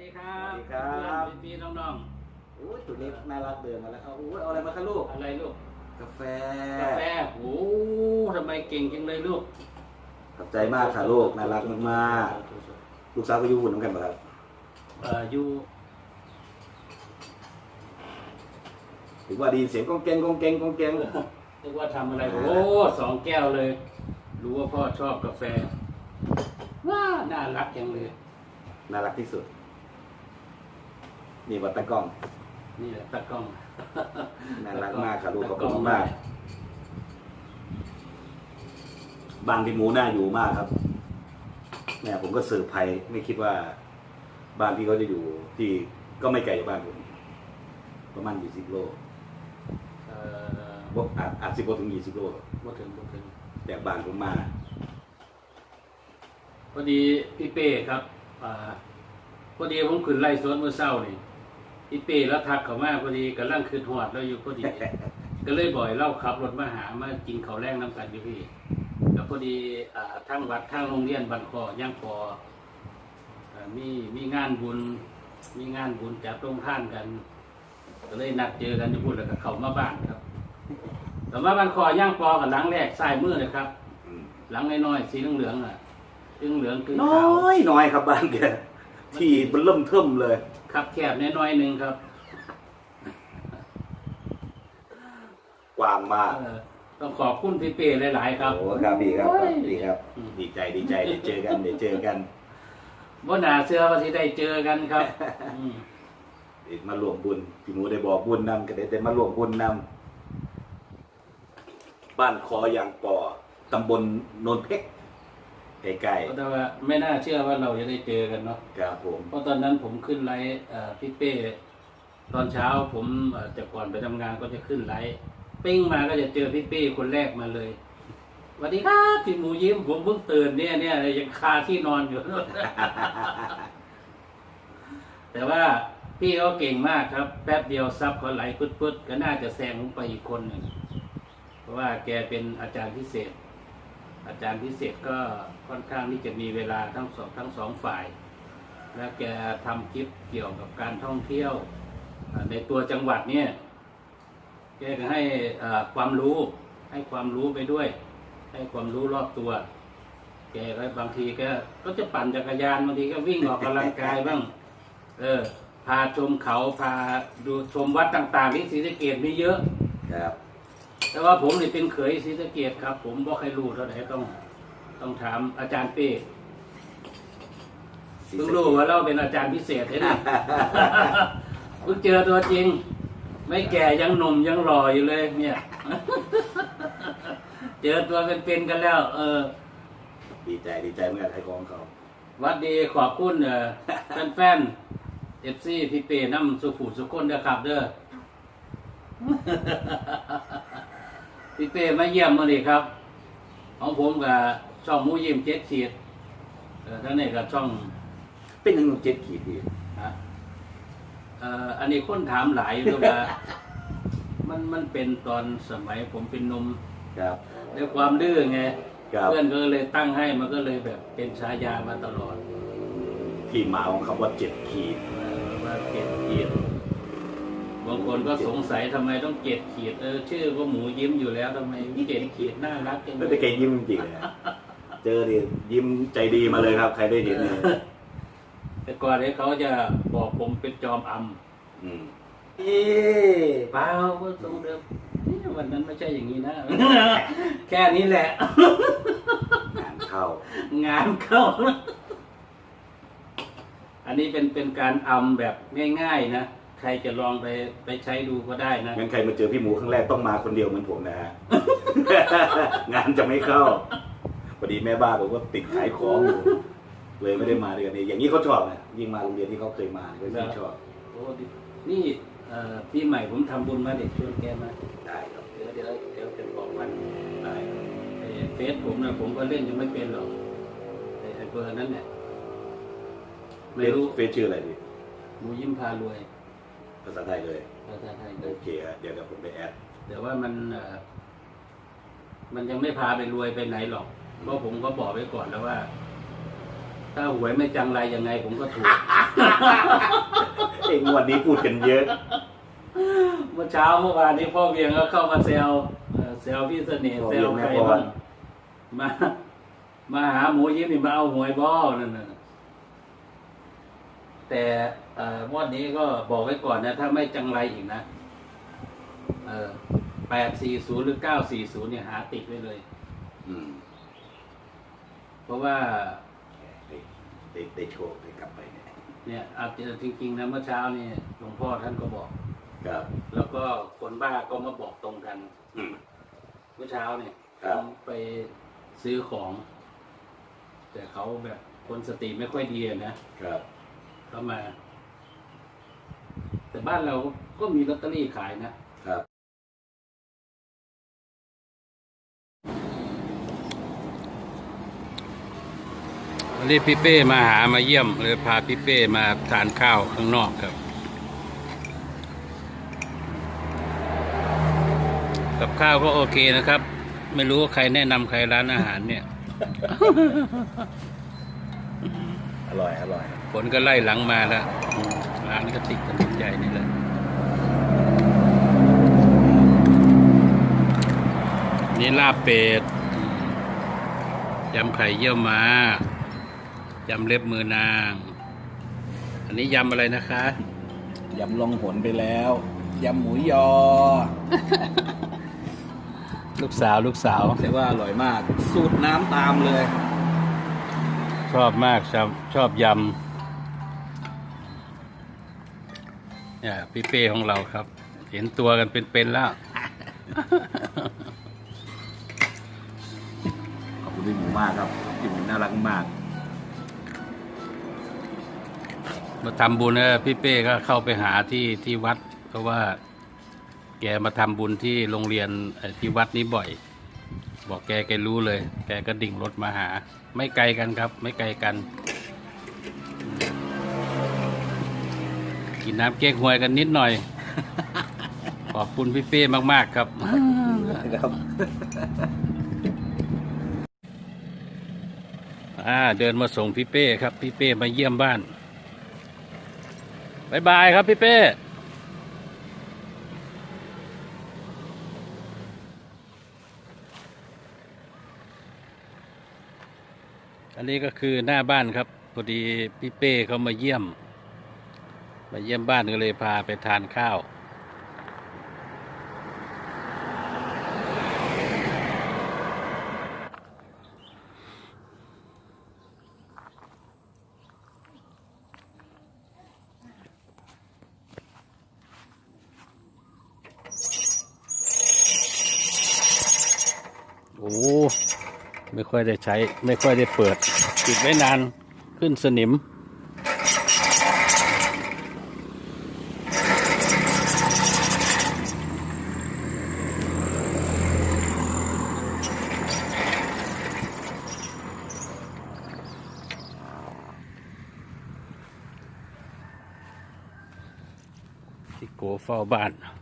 ดีครับสวัสดีครับเพื่อนพี่ๆน้องโอ้ยตัวนี้น่ารักเดินมาแล้วเอาโอ้ยเอาอะไรมาคะลูก ๆ อะไรลูก กาแฟกาแฟโอ้ทำไมเก่งจังเลยลูกขอบใจมากค่ะลูกน่ารักมากๆลูกสาวก็อยู่หุ่นเหมือนกันปะครับเอ่ออยู่ถือว่าไดีเสียงก้องแกงก้องแกงก้องแกงนึกว่าทำอะไร โอ้สองแก้วเลย รู้ว่าพ่อชอบกาแฟ ว้า น่ารักจังเลย น่ารักที่สุด นี่วัดตะกล้อง นี่แหละตากล้องน่ารักมากค่ะลูกขอบตาคุณมาก บางที่หมูน่าอยู่มากครับแม่ผมก็เซอร์ไพรส์ไม่คิดว่า บ้านที่เขาจะอยู่ที่ก็ไม่ไกลจากบ้านผมประมาณยี่สิบโลเอ่อบอกอาจอาจสิบกว่าถึงยี่สิบโลบ่ถึงบ่ถึงจากบ้านผมมา พอดีพี่เป้ครับอ่าพอดีผมขึ้นไล่สวนเมื่อเช้านี่ พี่เป้แล้วทักเขามาพอดีกำลังขึ้นหอดแล้วอยู่พอดี ก็เลยบ่อยเล่าขับรถมาหามากินข้าวแรงน้ำกันอยู่พี่แล้วพอดีอ่าทางวัดทางโรงเรียนบันคอย่างพออ่ามีมีงานบุญ มีงานบุญจัดโรงท่านกัน ก็เลยนัดเจอกันอยู่พูดแล้วก็เข้ามาบ้านครับ แต่มาบันคอย่างปอกับหลังแรกซ้ายมือเลยครับอืมหลังน้อยๆสีเหลืองๆอะสีเหลืองๆคือน้ขาวอยน้อยครับบ้านแกที่มันเริ่มเทิมเลย ครับแคบน้อยๆหนึ่งครับกว้างมากเออต้องขอบคุณพี่เป้หลาย ๆ ครับ โอ้ครับดีครับ โอ้ยดีครับดีใจดีใจเดี๋ยวเจอกันเดี๋ยวเจอกันบ่น่าเชื่อว่าสิได้เจอกันครับอืมเดี๋ยวมารวมบุญพี่หมูได้บอกบุญนำก็ได้ได้มารวมบุญนำบ้านคอยางปอตำบลโนนเพชร ใกล้แต่ว่าไม่น่าเชื่อว่าเราจะได้เจอกันเนาะๆครับผม เพราะตอนนั้นผมขึ้นไลฟ์เอ่อพี่เป้ตอนเช้าผมเอ่อจากก่อนไปทำงานก็จะขึ้นไลฟ์ปิ้งมาก็จะเจอพี่เป้คนแรกมาเลยสวัสดีครับพี่หมูยิ้มผมเพิ่งตื่นเนี่ยเนี่ยยังคาที่นอนอยู่ แต่ว่าพี่เขาเก่งมากครับ แป๊บเดียวซับเขาไหลปึ๊ดๆก็น่าจะแซงผมไปอีกคนหนึ่งเพราะว่าแกเป็นอาจารย์พิเศษ อาจารย์พิเศษก็ค่อนข้างที่จะมีเวลาทั้งสองทั้งสองฝ่าย และแกทำคลิปเกี่ยวกับการท่องเที่ยวในตัวจังหวัดเนี่ยแกก็ให้ความรู้ให้ความรู้ไปด้วย ให้ความรู้รอบตัว แกก็บางทีก็ก็จะปั่นจักรยานบางทีก็วิ่งออกกำลังกายบ้าง เออ พาชมเขาพาดูชมวัดต่างๆที่ศรีสะเกดมีเยอะครับ แต่ว่าผมนี่เป็นเขยศรีสะเกดครับ ผมบอกใครรู้เท่าไหร่ต้องต้องถามอาจารย์เป้เพิ่งรู้ว่าเราเป็นอาจารย์พิเศษเลยนะเพิ่งเจอตัวจริง ไม่แก่ยังหนุ่มยังหล่ออยู่เลยเนี่ย เจอตัวเป็นๆกันแล้ว เออ ดีใจดีใจเมื่อไทยกองเขาหวัดดีขอบคุณเอ่อแฟนๆเอฟซีพี่เป้น้ำสุขุสุขคนเด้อครับเด้อ พี่เป้มาเยี่ยมมาดิครับ ของผมกับช่องหมูยิ้มเจ็ดขีดเออทั้งนี้กับช่องเป็นหนึ่งเจ็ดขีดพี่ฮะเอ่ออันนี้คนถามหลายอยู่ว่า มันมันเป็นตอนสมัยผมเป็นหนมครับด้วยความดื้อไง ครับ เพื่อนก็เลยตั้งให้มันก็เลยแบบเป็นฉายามาตลอดที่มาของคำว่าเจ็ดขีด เออว่าเจ็ดขีด บางคนก็สงสัยทำไมต้องเจ็ดขีดเออชื่อก็หมูยิ้มอยู่แล้วทำไมเจ็ดขีดน่ารักจังเลไม่ได้แกยยิ้มจริงๆเลยนะเจอดิยิ้มใจดีมาเลยครับ ใครได้เห็นเนี่ยแต่ก่อนนี้เขาจะบอกผมเป็นจอมอำ อืมเอ๊ะเปล่าก็ทรงเดิมนี่วันนั้นไม่ใช่อย่างนี้นะ แค่นี้แหละ งานเข้างานเข้า อันนี้เป็นเป็นการอำแบบง่าย ๆ นะ ใครจะลองไปไปใช้ดูก็ได้นะงั้นใครมาเจอพี่หมูครั้งแรกต้องมาคนเดียวเหมือนผมนะฮะ งานจะไม่เข้าพอดีแม่บ้านบอกว่าติดขายของอยู่เลยไม่ได้มาด้วยกันเองอย่างนี้เขาชอบนะยิ่งมาโรงเรียนที่เขาเคยมาเขายิ่งชอบโอ้ดินี่เอ่อปีใหม่ผมทำบุญมาเด็กชวนแกมาได้ครับเดี๋ยวเดี๋ยวเดี๋ยวจะบอกวันได้ครับไอ้เฟซผมนะผมก็เล่นยังไม่เป็นหรอกไอ้ไอ้เบอร์นั้นเนี่ยไม่รู้เฟซชื่ออะไรพี่หมูยิ้มพารวย ภาษาไทยเลย ภาษาไทยโอเคฮะเดี๋ยวเดี๋ยวผมไปแอด แต่ว่ามันเอ่อมันยังไม่พาไปรวยไปไหนหรอก เพราะผมก็บอกไว้ก่อนแล้วว่า ถ้าหวยไม่จังไรยังไง ผมก็ถูก เองวันนี้พูดกันเยอะ เมื่อเช้าเมื่อวานนี้พ่อเวียงก็เข้ามาแซวเอ่อแซวพี่เสน่ห์พ่อแซเวีวยงใครแม่พร บ้างมา มาหาหมูยิ้มนี่มาเอาหวยบ่อนั่นน่ะ แต่เอ่องวดนี้ก็บอกไว้ก่อนนะ ถ้าไม่จังไรอีกนะเออแปดสี่ศูนย์หรือเก้าสี่ศูนย์เนี่ยหาติดไว้เลย อืม เพราะว่าได้ได้ได้โชคได้กลับไปเนี่ยเนี่ยอาจจะจริงๆนะเมื่อเช้านี่หลวงพ่อท่านก็บอก ครับ แล้วก็คนบ้าก็มาบอกตรงกันอืมเมื่อเช้าเนี่ยครับผมไปซื้อของ แต่เขาแบบคนสติไม่ค่อยดีอะนะครับ เขามา แต่บ้านเราก็มีลอตเตอรี่ขายนะครับ วันนี้พี่เป้มาหามาเยี่ยมเลยพาพี่เป้มาทานข้าวข้างนอกครับ กับข้าวก็โอเคนะครับ ไม่รู้ว่าใครแนะนำใครร้านอาหารเนี่ย อร่อยอร่อยฝนก็ไล่หลังมาแล้วอืมร้านก็ติดถนนใหญ่นี่แหละนี่ลาบเป็ดอืมยำไข่เยี่ยวม้ายำเล็บมือนาง อันนี้ยำอะไรนะคะยำลองหนไปแล้วยำหมูยอ ลูกสาวลูกสาวแต่ว่าอร่อยมาก สูตรน้ำตามเลย ชอบมากชอบชอบยำเนี่ยพี่เป้ของเราครับ เห็นตัวกันเป็นๆแล้ว ขอบคุณพี่หมูมากครับพี่หมูน่ารักมาก มาทำบุญนะพี่เป้ก็เข้าไปหาที่ที่วัด เพราะว่า แกมาทำบุญที่โรงเรียนเอ่อที่วัดนี้บ่อย บอกแกแกรู้เลย แกก็ดิ่งรถมาหา ไม่ไกลกันครับ ไม่ไกลกัน กินน้ำเก๊กฮวยกันนิดหน่อย ขอบคุณพี่เป้มาก ๆ ครับ ครับอ่าเดินมาส่งพี่เป้ครับ พี่เป้มาเยี่ยมบ้านบายบายครับพี่เป้ อันนี้ก็คือหน้าบ้านครับพอดีพี่เป้เขามาเยี่ยม มาเยี่ยมบ้านก็เลยพาไปทานข้าว โอ้ ไม่ค่อยได้ใช้ไม่ค่อยได้เปิดปิดไว้นานขึ้นสนิม ที่โกเฝ้าบ้าน